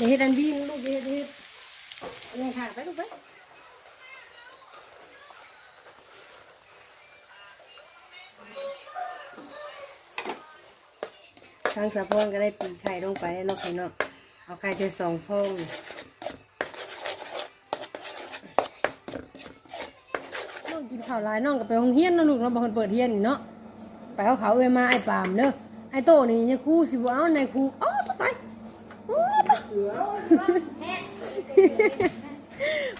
อย่าเฮ็ดอันดีนลูกอย่าเฮ็ดเฮ็ดอันนี้ค่ะไปลูกไปทางสะพอนก็ได้ตีไข่ลงไปแล้วเนาะพี่เนาะเอาไข่ไปสองฟองน้องกินข้าวลายน้องก็ไปห้องเฮียนนะลูกเนาะบางคนเปิดเฮียนเนาะไปเอาเขาเอมาไอ้ปามเด้อไอ้โตนี่เนี่ยครูสิบ่เอาในคู่รูอ๋อตายโอ้ตาย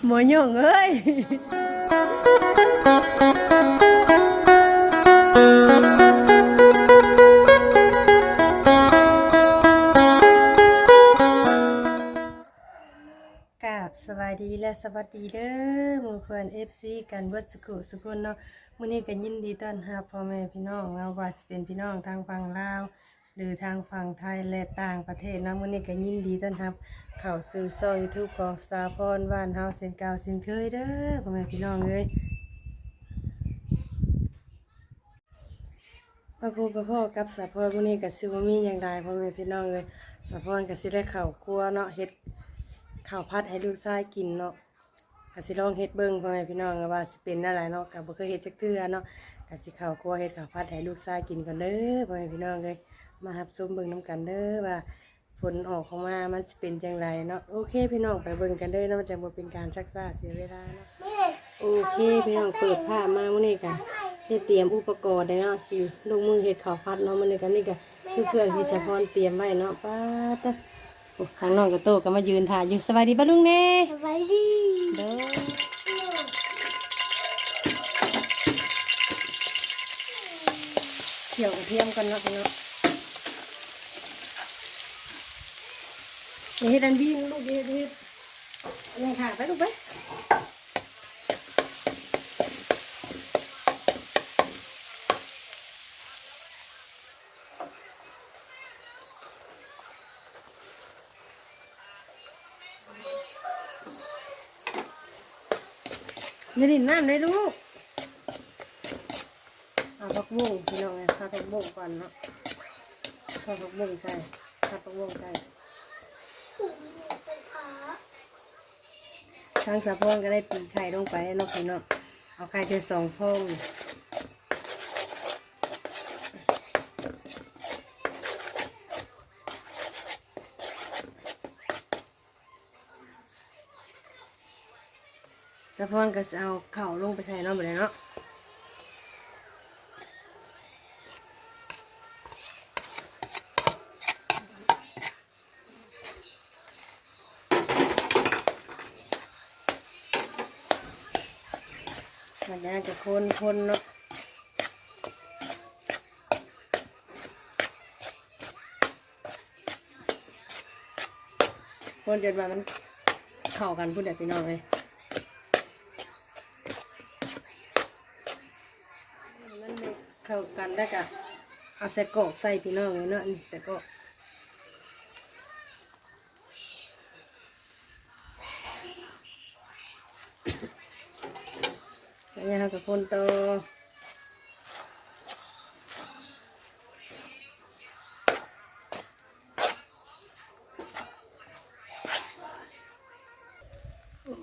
หมอยงเอ้ยกาบสวัสดีและสวัสดีเด้อมู่เพื่อน FC กันเบิดสกุสกุลเนาะมื้อนี้ก็ยินดีต้อนรับพ่อแม่พี่น้องเราว่าสิเป็นพี่น้องทางฝั่งลาว หรือทางฝั่งไทยและต่างประเทศนะมื้อนี้ก็ยินดีต้อนรับ เข้าสู่ช่อง YouTube ของสาพรบ้านเฮาเส้นเก่าเส้นเคยเด้อพ่อแม่พี่น้องเอ้ยมาพูดกับพ่อกับสาพรมื้อนี้ก็สิบ่มีหยังใดพ่อแม่พี่น้องเอ้ยสาพรก็สิได้เข้าวครัวเนาะเฮ็ดข้าวผัดให้ลูกชายกินเนาะก็สิลองเฮ็ดเบิ่งพ่อแม่พี่น้องว่าสิเป็นอะไรเนาะก็บ่เคยเฮ็ดจักเทื่อเนาะก็สิเข้าวครัวเฮ็ดข้าวผัดให้ลูกชายกินก่อนเด้อพ่อแม่พี่น้องเอ้ย มารับชมเบิ่งนํกันเด้อว่าผลออกของมามันจะเป็นจังไรเนาะโอเค พี่น้องไปเบิ่งกันเด้อเนาะมันจะบ่เป็นการชักซ่าเสียเวลาเนาะโอเค พี่น้องเปิดผ้ามามื้อนี้กันได้เตรียมอุปกรณ์ได้เนาะสิลงมือเฮ็ดข้าวผัดเนาะมื้อนี้กันนี่ก็คือเครื่องที่เฉพาะเตรียมไว้เนาะป้าตะโอ้ทางน้องกับโตก็มายืนถ่ายอยู่สวัสดีป้าลุงแน่สบายดีเด้อเขี่ยวกระเทียมกันเนาะพี่น้อ งอย่าเฮ็ดอันดีนะลูกอย่าเฮ็ดเฮ็ดนนี้ค่ะไปลูกไปอย่ดินน้ำเลยลูกเอาผักบุ้งพี่น้องไงข้าวผักบุ้งก่อนเนาะข้าผักบุ้งใส่ข้าผักบุ้งใส่ ทั้งสะพอนก็ได้ตีไข่ลงไปแล้วเนอกพี่น้องเอาไข่ไปสองฟองสะพอนก็เอาเข่าลงไปใส่น้องไปเลยเนาะ มันจะจะคนคนเนาะคนจนว่ามันเข้ากันพูดแต่พี่น้องเลยมันเข้ากันได้กะเอาใส่กอกใส่พี่น้องเลยเนาะนี่ใส่กอก อันนี้เรากับคนโต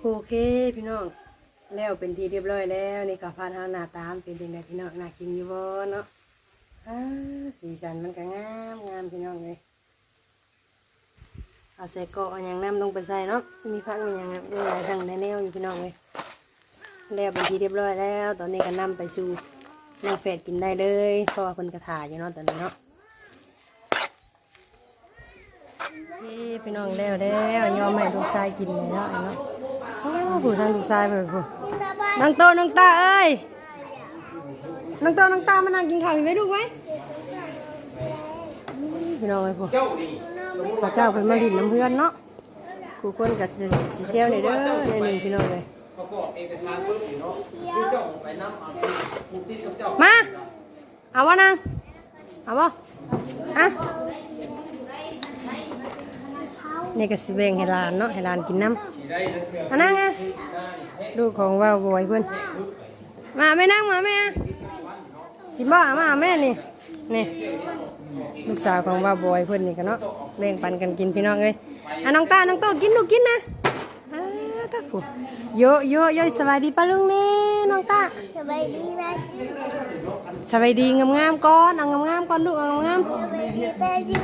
โอเคพี่น้องแล้วเป็นที่เรียบร้อยแล้วนี่กับพานเฮาหน้าตามเป็นยังไงพี่น้องน่ากินอยู่บ่เนาะอ่าสีสันมันก็งามงามพี่น้องเลยเอาใส่กอกอาอย่างน้ำลงไปใส่เนาะมีผักมีอย่างมีหลายทางในแนวอยู่พี่น้องเลย แล้วเป็นทีเรียบร้อยแล้ว ตอนนี้ก็นำไปสู่น้องเฟดกินได้เลยเพราะว่าคนกระถายอยู่เนาะตอนนี้เนาะนี่พี่น้องแล้วแล้วยอมให้ลูกชายกินเลยเนาะเนาะโอ้โหทางลูกชายเปิดผู้น้องโตน้องตาเอ้ยน้องโตน้องตามานั่งกินข้าวมีไหมลูกไหมพี่น้องไอ้พวกข้าเจ้าเป็นมาดินน้ำเพื่อนเนาะครูคนกับสีเซลนี่เด้อในหนึ่งพี่น้องเลย ประกอบเอกสารเพิ่มอีกเนาะคือเจ้าไปนับเอาผู้ที่กับเจ้ามา เอาวะนางเอาวะอะนี่ก็สิเบงให้หลานเนาะให้หลานกินน้ำ สีได้ทั้งเครือมานั่งไงลูกของว่าวบอยเพื่อนมาไม่นั่งมาแม่กินบ่มาแม่นี่นี่ลูกสาวของว่าบอยเพิ่นนี่กันเนาะแบ่งปันกันกินพี่น้องเอ้ยอะน้องตาน้องโตกินลูกกินนะอ่า ตาผู้โยโยโยสบายดีป้าลุงนี่น้องตาสบายดีไหมสบายดีงามๆก่อนเอางามก่อนลูกเอางามสบายดีแม่ยิ้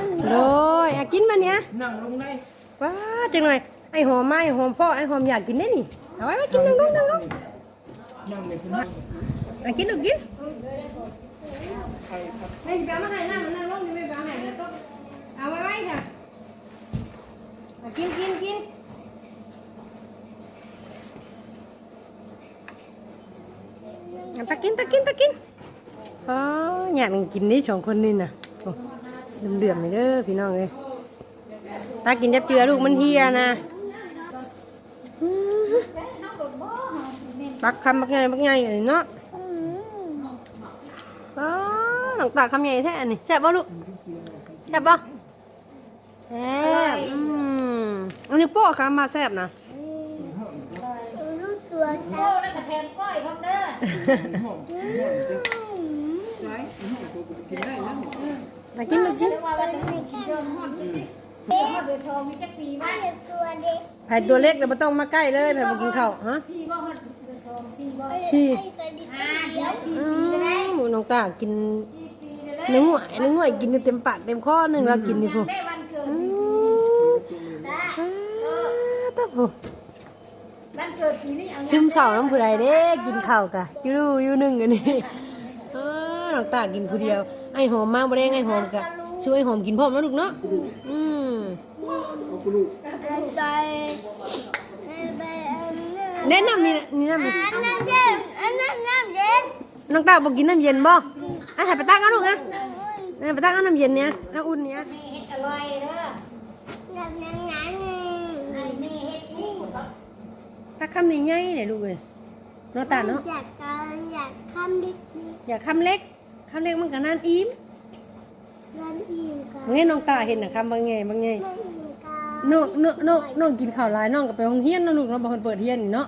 ยอะกินมาเนี่ยนั่งลงได้ว้าจังหน่อยไอหอมไอ้หอมพ่อไอหอมอยากกินได้นี่เอาไว้มากินนั่งลงนั่งลงนั่งก้นอะกินลูกกินไม่จะไปเอามาให้นั่งนั่งลงนี่ไม่ไปเอาให้เดี๋ยวต้องเอาไว้ไว้ค่ะอะกินกินกินอะ ตะกินตะกินตะกินอ๋ออยากกินนี่สองคนนี่น่ะเดือดเลยเด้อพี่น้องเลยตากินยับเจือลูกมันเฮียนะปักคำปักไงปักไงเอ้ยเนาะอ๋อหลังตาคำใหญ่แท้นนี้แซ่บป่ะลูกแซ่บป่ะแซ่บอืมอันนี้โป้คำมาแซ่บนะรู้ตัว จ้ามากินมากินเป็นไม่แค่เด็กเด็กตัวเด็กไผ่ตัวเล็กเราไม่ต้องมาใกล้เลยไผ่มากินข้าวฮะชี้ไอ้ตัวเด็กเดี๋ยวอืมหมูน้องตากินเนื้อหวเนื้อหวยกินเต็มปากเต็มคอหนึ่งเรากินนี่พวกอืมอ่าตาผู้ ซึมเศร้าน้ำผู้ใดเด้กินข้าวกะอยู่อยู่หนึ่งอันนี้เออน้องตากินผู้เดียว ไอ้หอมมาบ่ได้ไอ้หอมกะช่วยไอ้หอมกินพร้อมนะลูกเนาะอืมใจแนะนำมีนี่น้ำมีอันนั้นเย็นอันนั้นน้ำเย็นน้องตาบอกกินน้ำเย็นบ่อะให้ไปตักเอาลูกนะให้ไปตักเอาน้ำเย็นเนี้ยน้ำอุ่นเนี้ยเฮ็ดอร่อยเด้อ น้ำนั้นนั้น ให้แม่เฮ็ดอีก ตักคำใหญ่ๆเนี่ยลูกเอ้ยน้องตาเนาะอยากการอยากทำบิ๊กบิ๊กอย่าคำเล็กคำเล็กมันก็นานอิ่มร้านอิ่มกันบางไงน้องตาเห็นน่ะคำบางไงบางไงไม่อิ่มกันน้องน้องน้องน้องกินข้าวหลายน้องก็ไปโรงเรียนเนาะลูกเนาะบางคนเปิดเรียนนี่เนาะ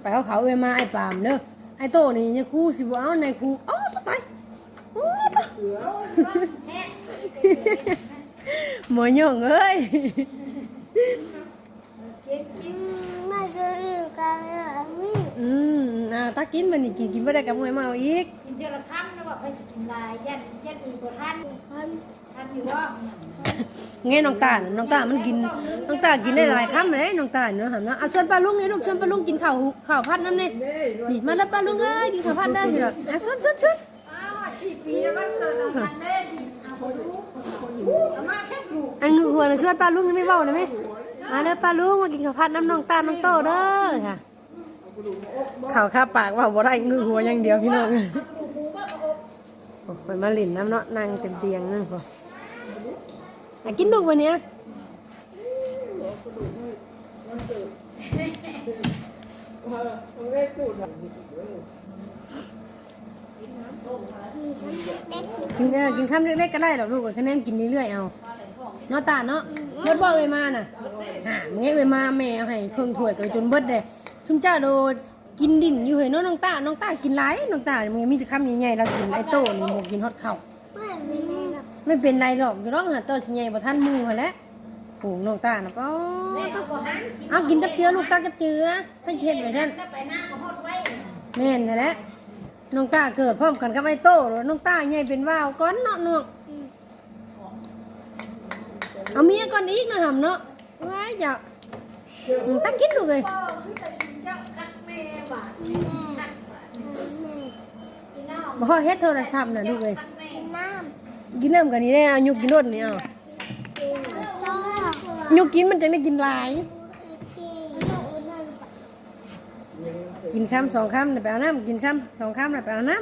ไปเอาเขาเอ้ยมาไอ้ปามเด้อไอ้โตนี่เนี่ยครูสิบ่เอาในครูอ้าวตายโอ้ตายหมอยงเอ้ย ไม่ก็อิ่มกันอะนี่ อื มอ่าตากินมันนี่กินกินบ่ได้กับมวยมาเอาอีกกินเจอละคำแล้วบอกไปสิกินลายยันยันอื่นบ่ทันคนทันอยู่บ่ไงน้องตาน่ะน้องตามันกินน้องตากินได้หลายคำเลยน้องตาเนาะหั่นเนาะเอาชวนป้าลุงไงลูกชวนป้าลุงกินข้าวข้าวผัดน้ำนี่นี่มาแล้วป้าลุงเอ้ยกินข้าวผัดได้อยู่ล่ะอะชวนชวนชวนอ้าวสี่ปีแล้ววันเกิดเอาทันเด้เอาบ่รู้เอามาชักลูกอันนึงหัวน่ะชวนป้าลุงนี่ไม่เว้าเลยไหมมาเด้อป้าลุงมากินข้าวผัดน้ำน้องตาน้องโตเด้อค่ะ ข้าวข้าปากเว่าบ่ได้งึหัวอย่างเดียวพี่น้องโอ้ยมาหลินน้ำเนาะนั่งเต็มเตียงนั่งพออะกินลูกวันเนี้ยกินเออกินข้ามเล็กๆก็ได้หรอกลูกคะแนนกินเรื่อยๆเอาเนาะตาเนาะเบิดบ่เอ้ยมาน่ะหาเมื่อเอ้ยมาแม่เอาให้เครื่องถ้วยก็จนเบิดเลย ชุมเจ้าโดกินดินอยู่เฮ้ยเนน้องตาน้องตากินหลายน้องตามันมีแต่คำใหญ่ๆเรากินไอ้โตนี่บ่กินฮอดข้าไม่ไม่ไม่หรอกไม่เป็นไรหรอกอยู่ร้องหาโตสิใหญ่บ่ทันมู่หั่นแหละโอ้น้องตานะป้อแม่ก็บ่หันกินเอากินจับเจือลูกตาจับเจือเพิ่นเฮ็ดไว้ซั่นไปหน้าก็ฮอดไว้แม่นนั่นแหละน้องตาเกิดพร้อมกันกับไอ้โตแล้วน้องตาใหญ่เป็นว่าวก่อนเนาะน้องเอาเมียก่อนอีกนะหำเนาะไว้อย่าตั้งคิดดูเลย แม่บาดแม่แม่กินน้ำบ่พอเฮ็ดโทรศัพท์น่ะลูกเอ้ยกักแม่น้กินน้ำกันนี่ได้เอายุกกินรถนี่เอาำกินต้องยุกกินมันจังได้กินหลายกินกินคำสองคำน่ะไปเอาน้ำกินคำสองคำน่ะไปเอาน้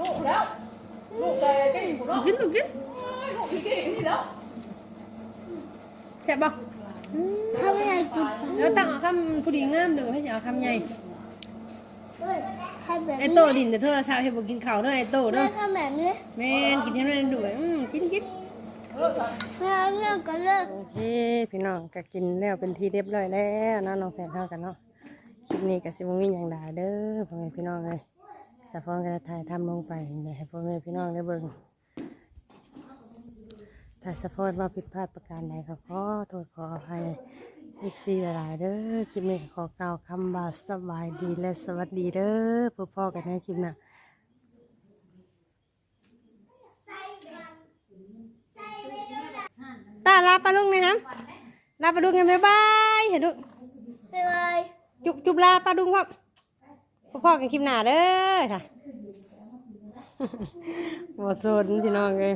ลูกแล้วลูกแต่ก็อยู่ำกินลูกกินลูกพี่กี่นี่แล้ว แซ่บบ่ อืมถ้าไม่อยากกินเดี๋ยวตั้งเอาคำผู้ดีงามเด้อให้สิเอาคำใหญ่ให้แบบไอ้โตดินแต่โทรศัพท์ให้บ่กินข้าวเด้อไอ้โตเด้แม่อทำแบบนี้แม่นกินให้มันด้วยอืมกินกินแม่เอาเรื่องก็เลิกโอเคพี่น้องก็กินแล้วเป็นที่เรียบร้อยแล้วเนาะน้องแฟนเท่ากันเนาะคลิปนี้ก็สิบ่มีหยังหลายเด้อพ่อแม่พี่น้องเลยสะพอนก็ถ่ายทำลงไปเดี๋ยวให้พ่อแม่พี่น้องได้เบิ่ง ถ้าสะพอนว่าผิดพลาดประการใดก็ขอโทษขออภัยอีกสี่หลายๆเด้อคลิปนี้ขอกล่าวคำบาสบายดีและสวัสดีเด้อพบพ่อกันในคลิปหน้าตาลาปลาลุงไหมครับลาปลาลุงกันบ๊ายบายเห็นดูไปเลยจุบจุบลาปลาดุงครับพ่อพ่อกันคลิปหน้าเด้อค่ะหมดโซนพี่น้องเลย